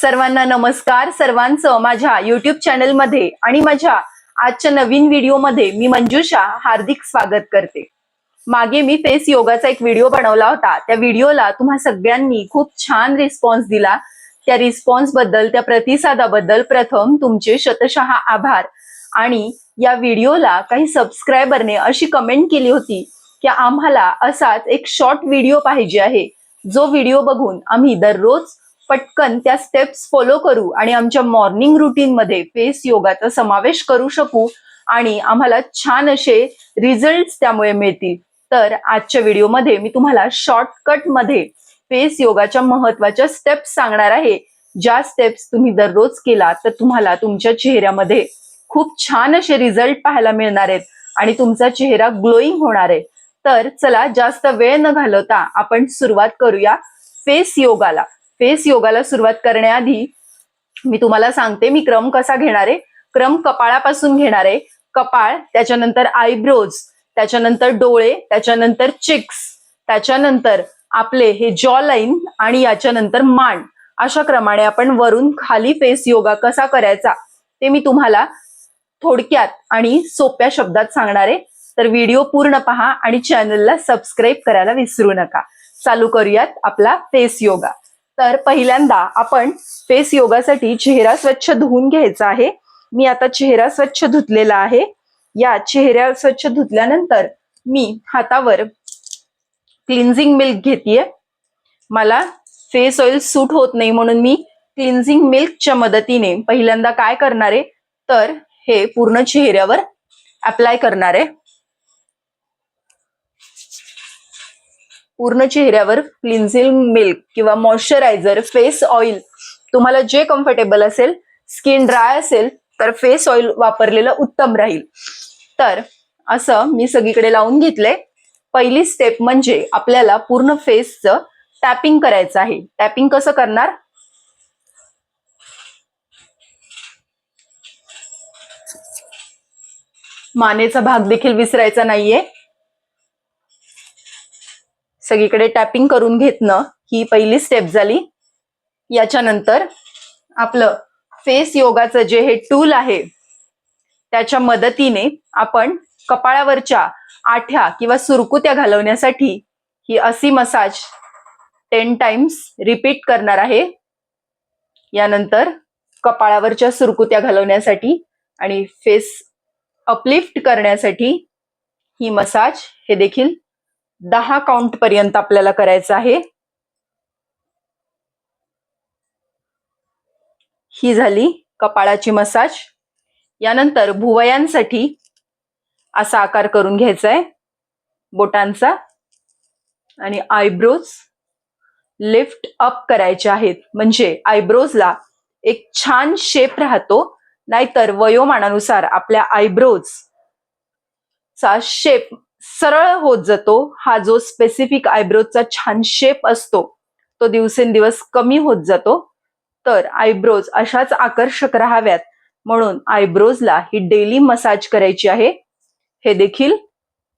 सर्वांना नमस्कार. सर्वांचं माझ्या युट्यूब चॅनलमध्ये आणि माझ्या आजच्या नवीन व्हिडिओमध्ये मी मंजुषा हार्दिक स्वागत करते. मागे मी फेस योगाचा एक व्हिडिओ बनवला होता. त्या व्हिडिओला तुम्हा सगळ्यांनी खूप छान रिस्पॉन्स दिला. त्या रिस्पॉन्सबद्दल त्या प्रतिसादाबद्दल प्रथम तुमचे शतशः आभार. आणि या व्हिडिओला काही सबस्क्रायबरने अशी कमेंट केली होती की आम्हाला असाच एक शॉर्ट व्हिडिओ पाहिजे आहे. जो व्हिडिओ बघून आम्ही दररोज पटकन त्या स्टेप्स फॉलो करू आणि आमच्या मॉर्निंग रुटीन मध्ये फेस योगाचा समावेश करू शकू आणि आम्हाला छान असे रिझल्ट त्यामुळे मिळतील. तर आजच्या व्हिडिओमध्ये मी तुम्हाला शॉर्टकटमध्ये फेस योगाच्या महत्त्वाच्या स्टेप्स सांगणार आहे. ज्या स्टेप्स तुम्ही दररोज केला तर तुम्हाला तुमच्या चेहऱ्यामध्ये खूप छान असे रिझल्ट पाहायला मिळणार आहेत आणि तुमचा चेहरा ग्लोईंग होणार आहे. तर चला जास्त वेळ न घालवता आपण सुरुवात करूया फेस योगाला. फेस योगाला सुरुवात करण्याआधी मी तुम्हाला सांगते मी क्रम कसा घेणार? आहे क्रम कपाळापासून घेणार. आहे कपाळ त्याच्यानंतर आयब्रोज त्याच्यानंतर डोळे त्याच्यानंतर चिक्स त्याच्यानंतर आपले हे जॉ लाईन आणि याच्यानंतर मान. अशा क्रमाने आपण वरून खाली फेस योगा कसा करायचा ते मी तुम्हाला थोडक्यात आणि सोप्या शब्दात सांगणार. आहे तर व्हिडिओ पूर्ण पहा आणि चॅनलला सबस्क्राईब करायला विसरू नका. चालू करूयात आपला फेस योगा. तर पहिल्यांदा आपण फेस योगासाठी चेहरा स्वच्छ धुवून घ्यायचा आहे. मी आता चेहरा स्वच्छ धुतलेला आहे. या चेहऱ्या स्वच्छ धुतल्यानंतर मी हातावर क्लिन्झिंग मिल्क घेतेय. मला फेस ऑइल सूट होत नाही म्हणून मी क्लिन्झिंग मिल्कच्या मदतीने पहिल्यांदा काय करणार आहे? तर हे पूर्ण चेहऱ्यावर अप्लाय करणार आहे. पूर्ण चेहऱ्यावर क्लिन्झिंग मिल्क किंवा मॉइश्चरायझर फेस ऑइल तुम्हाला जे कम्फर्टेबल असेल स्किन ड्राय असेल तर फेस ऑइल वापरलेलं उत्तम राहील. तर असं मी सगळीकडे लावून घेतलंय. पहिली स्टेप म्हणजे आपल्याला पूर्ण फेसचं टॅपिंग करायचं आहे. टॅपिंग कसं करणार? मानेचा भाग देखील विसरायचा नाहीये. सगळीकडे टॅपिंग करून घेतनं ही पहिली स्टेप झाली. याच्यानंतर आपलं फेस योगाचं जे हे टूल आहे त्याच्या मदतीने आपण कपाळावरच्या आठ्या किंवा सुरकुत्या घालवण्यासाठी ही असी मसाज टेन टाइम्स रिपीट करणार आहे. यानंतर कपाळावरच्या सुरकुत्या घालवण्यासाठी आणि फेस अपलिफ्ट करण्यासाठी ही मसाज हे देखील दहा काउंट पर्यंत आपल्याला करायचं आहे. ही झाली कपाळाची मसाज यानंतर भुवयांसाठी असा आकार करून घ्यायचा आहे बोटांचा. आणि आयब्रोज लिफ्ट अप करायचे आहेत. म्हणजे आयब्रोजला एक छान शेप राहतो. नाहीतर वयोमानानुसार आपल्या आयब्रोज चा शेप सरळ होत जातो. हा जो स्पेसिफिक आयब्रोजचा छान शेप असतो तो दिवसेंदिवस कमी होत जातो. तर आयब्रोज अशाच आकर्षक राहाव्यात. म्हणून आयब्रोजला ही डेली मसाज करायची आहे. हे देखील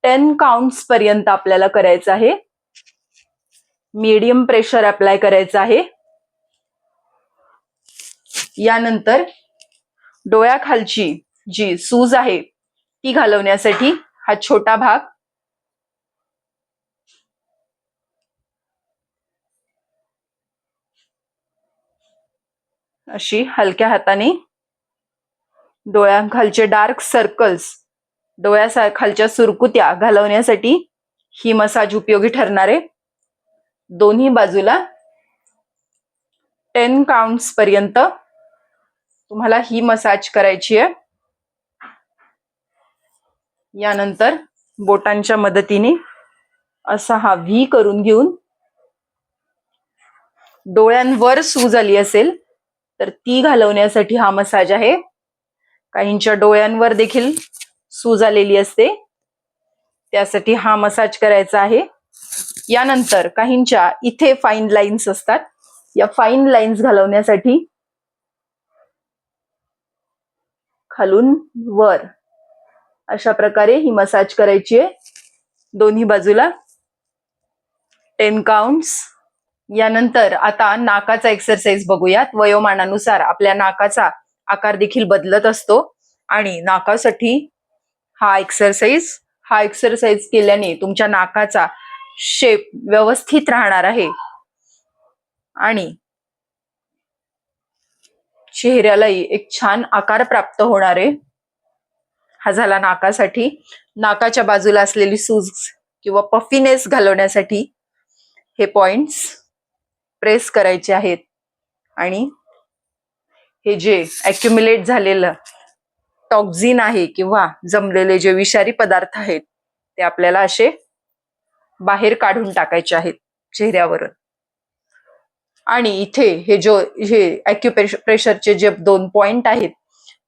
टेन काउंट्स पर्यंत आपल्याला करायचं आहे. मीडियम प्रेशर अप्लाय करायचं आहे. यानंतर डोळ्याखालची जी सूज आहे ती घालवण्यासाठी हा छोटा भाग अशी हलक्या हाताने डोळ्यांखालचे डार्क सर्कल्स डोळ्या खालच्या सुरकुत्या घालवण्यासाठी ही मसाज उपयोगी ठरणार. आहे दोन्ही बाजूला टेन काउंट्स पर्यंत तुम्हाला ही मसाज करायची आहे. यानंतर बोटांच्या मदतीने असा हा व्ही करून घेऊन डोळ्यांवर सूज आली असेल तर ती घालवण्यासाठी हा मसाज आहे. काहींच्या डोळ्यांवर देखील सूज आलेली असते. त्यासाठी हा मसाज करायचा आहे. यानंतर काहींच्या इथे फाईन लाईन्स असतात. या फाईन लाईन्स घालवण्यासाठी खालून वर अशा प्रकारे ही मसाज करायची आहे. दोन्ही बाजूला टेन काउंट्स यानंतर आता नाकाचा एक्सरसाइज बघूयात. वयोमानानुसार आपल्या नाकाचा आकार देखील बदलत असतो. आणि नाकासाठी हा एक्सरसाइज हा एक्सरसाइज केल्याने तुमच्या नाकाचा शेप व्यवस्थित राहणार आहे. आणि चेहऱ्यालाही एक छान आकार प्राप्त होणार आहे. हा झाला नाकासाठी. नाकाच्या बाजूला असलेली सूज किंवा पफिनेस घालवण्यासाठी हे पॉइंट्स प्रेस करायचे आहेत. आणि हे जे अक्युमुलेट झालेलं टॉक्झिन आहे किंवा जमलेले जे विषारी पदार्थ आहेत ते आपल्याला असे बाहेर काढून टाकायचे आहेत चेहऱ्यावरून. आणि इथे हे जो हे अॅक्युप्रेशरचे जे दोन पॉइंट आहेत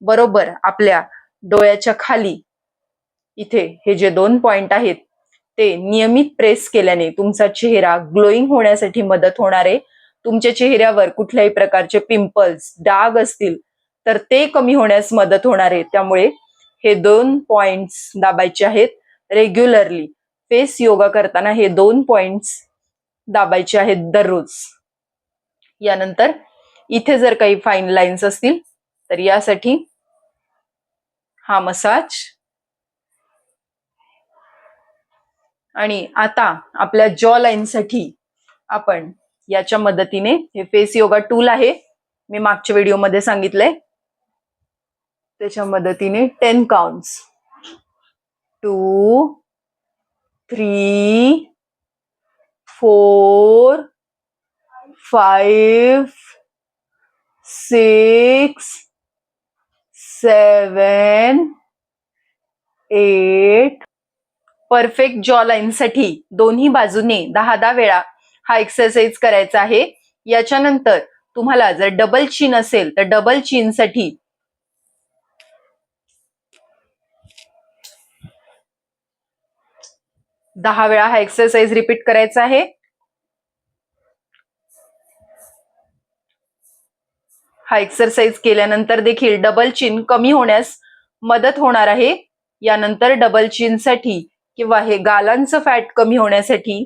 बरोबर आपल्या डोळ्याच्या खाली इथे हे जे दोन पॉइंट आहेत ते नियमित प्रेस केल्याने तुमचा चेहरा ग्लोईंग होण्यासाठी मदत होणार आहे. तुमच्या चेहऱ्यावर कुठल्याही प्रकारचे पिंपल्स डाग असतील तर ते कमी होण्यास मदत होणार आहे. त्यामुळे हे दोन पॉइंट्स दाबायचे आहेत. रेग्युलरली फेस योगा करताना हे दोन पॉइंट्स दाबायचे आहेत दररोज. यानंतर इथे जर काही फाईन लाईन्स असतील तर यासाठी हा मसाज आणि आता आपल्या जॉ लाईनसाठी आपण याच्या मदतीने हे फेस योगा टूल आहे. मी मागच्या व्हिडिओमध्ये सांगितलंय. त्याच्या मदतीने ten counts two three four five six seven eight perfect jaw लाईनसाठी दोन्ही बाजूने दहा दहा वेळा हा एक्सरसाइज करायचा आहे. याच्यानंतर तुम्हाला जर डबल चीन असेल तर डबल चीनसाठी दहा वेळा हा एक्सरसाइज रिपीट करायचा आहे. हा एक्सरसाइज केल्यानंतर देखील डबल चिन कमी होण्यास मदत होणार आहे. यानंतर डबल चीनसाठी किंवा हे गालांचं फॅट कमी होण्यासाठी?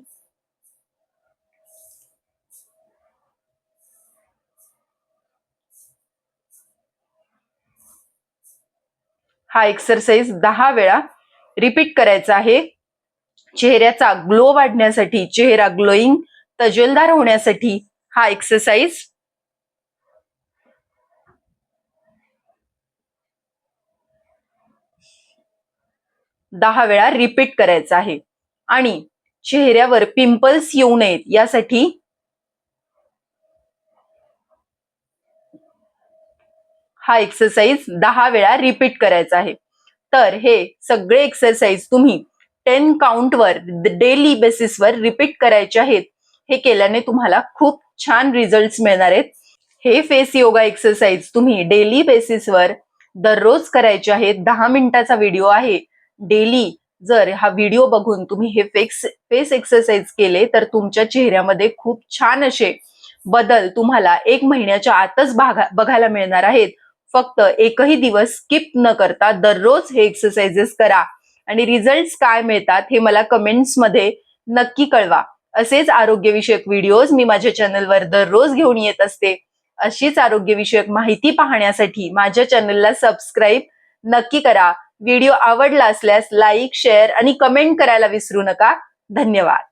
हा एक्सरसाइज दहा वेळा रिपीट करायचा आहे. चेहऱ्याचा ग्लो वाढण्यासाठी चेहरा ग्लोईंग तजेलदार होण्यासाठी हा एक्सरसाइज दहा वेळा रिपीट करायचं आहे. आणि चेहऱ्यावर पिंपल्स येऊ नयेत. यासाठी हा एक्सरसाइज दहा वेळा रिपीट करायचा आहे. तर हे सगळे एक्सरसाइज तुम्ही टेन काउंटवर डेली बेसिसवर रिपीट करायचे आहेत. हे केल्याने तुम्हाला खूप छान रिझल्ट मिळणार आहेत. हे फेस योगा एक्सरसाइज तुम्ही डेली बेसिसवर दररोज करायचे आहेत. दहा मिनिटाचा व्हिडिओ आहे. डेली जर हा व्हिडिओ बघून तुम्ही हे फेक्स फेस एक्सरसाइज केले तर तुमच्या चेहऱ्यामध्ये खूप छान असे बदल तुम्हाला एक महिन्याच्या आतच बघायला मिळणार आहेत. फक्त एकही दिवस स्किप न करता दररोज हे एक्सरसाइजेस करा. आणि रिझल्ट काय मिळतात हे मला कमेंट्समध्ये नक्की कळवा. असेच आरोग्यविषयक व्हिडिओज मी माझ्या चॅनलवर दररोज घेऊन येत असते. अशीच आरोग्यविषयक माहिती पाहण्यासाठी माझ्या चॅनलला सबस्क्राईब नक्की करा. व्हिडिओ आवडला असल्यास लाईक शेअर आणि कमेंट करायला विसरू नका. धन्यवाद.